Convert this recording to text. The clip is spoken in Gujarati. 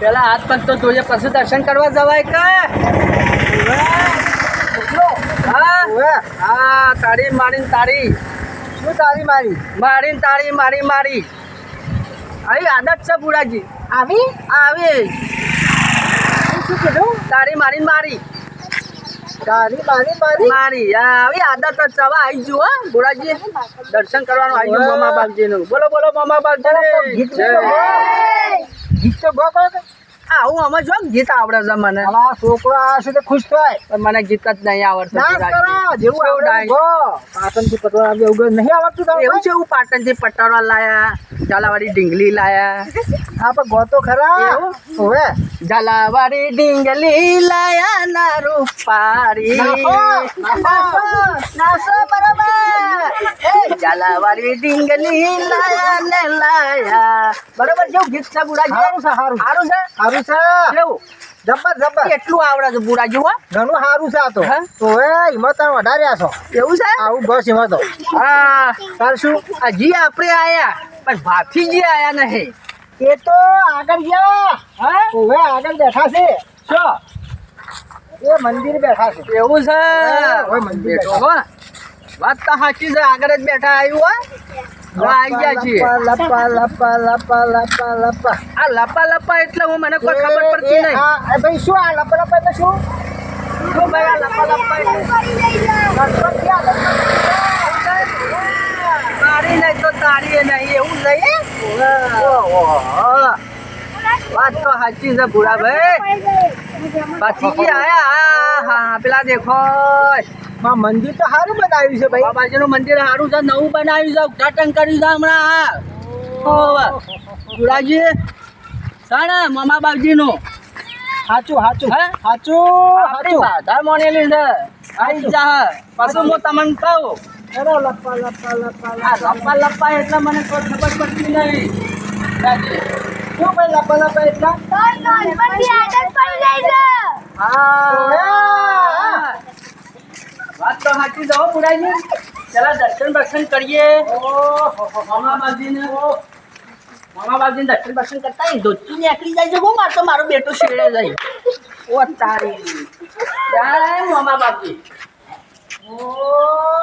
પેલા હાથ પગ તો જોઈએ પછી દર્શન કરવા જવાય કે? હા? તાળી મારીને તાળી. શું તારી મારી? મારીને તાળી મારી મારી. આવી આદત છે બુડાજી. આવી? આવી. શું કીધું? તાળી મારીને મારી. તારી મારી મારી? મારી. આવી આદત જ છે. આવી ગયું હા બુડાજી. દર્શન કરવાનું આવી ગયું મામા બાપજીનું. બોલો બોલો મામા બાપજી ગીત તો ગો. આવું અમે જો ગીત આવડે છે મને. આ છોકરો આવશે તો ખુશ થાય. પણ મને ગીત જ નહીં આવડતું. જેવું આવડે એવું નહીં આવડતું તમને એવું છે એવું પાટણથી પટાવા લાયા ઝાલાવાડી ઢીંગલી લાયા. હા પણ ગો તો ખરા? ઓવે ઝાલાવાડી ઢીંગલી લાયા ના રૂપારી. નાસો બરાબર. એ ડીંગલી લાયા ને લાયા. બરાબર જેવું ગીત છે બુડાજી? હારું છે સારું સારું છે? સારું છે. કેવું? જબર જબર. કેટલું આવડે છે બુડાજી હો? ઘણું સારું છે આ તો. હા? ઓવે હિંમત વધાર્યા છો. એવું છે? આવું બસ હિંમત હા. તાર શું? હજી આપણે આયા પણ ભાથીજી આયા નહીં. એ તો આગળ ગયા. હા? ઓવે આગળ બેઠા છે. શું એ મંદિર બેઠા છે. એવું છે? હવે મંદિર બેઠો. વાત તો સાચી છે આગળ જ બેઠા આવ્યું હોય આવી ગયા છીએ. લપા લપા લપા લપા લપા આ લપા લપા એટલે હું મને કોઈ ખબર પડતી નહીં. ભાઈ શું આ લપા લપા એટલે શું? શું ભાઈ આ લપા લપા એટલે? ગણપતિ આગળ તારી નહીં તો તારી નહીં એવું નહીં વાત તો સાચી છે ભૂરા ભાઈ. પાછી આયા હા પેલા દેખો માં મંદિર તો સારું બનાવ્યું છે ભાઈ. બાબાજીનું મંદિર સારું છે નવું બનાવ્યું છે ઉદઘાટન કર્યું છે હમણાં. ગુરાજી સાણા મામા બાપજીનું? સાચું સાચું હે? સાચું સાચું બાધા મોનેલી છે. આઈ જા પાછું હું તમને કહું. ચલો લપા લપા લપા આ લપા લપા લપા એટલે મને કોઈ ખબર પડતી નહીં શું ભાઈ લપા લપા એટલા? હા. વાત તો સાચી છે હો ચલા દર્શન દર્શન કરીએ. મામાબાજી દર્શન દર્શન કરતા ધોતી નીકળી જાય છે. હું મારતો મારો બેટો શેડે જાય. ઓ તારી. મામાબાજી. ઓહ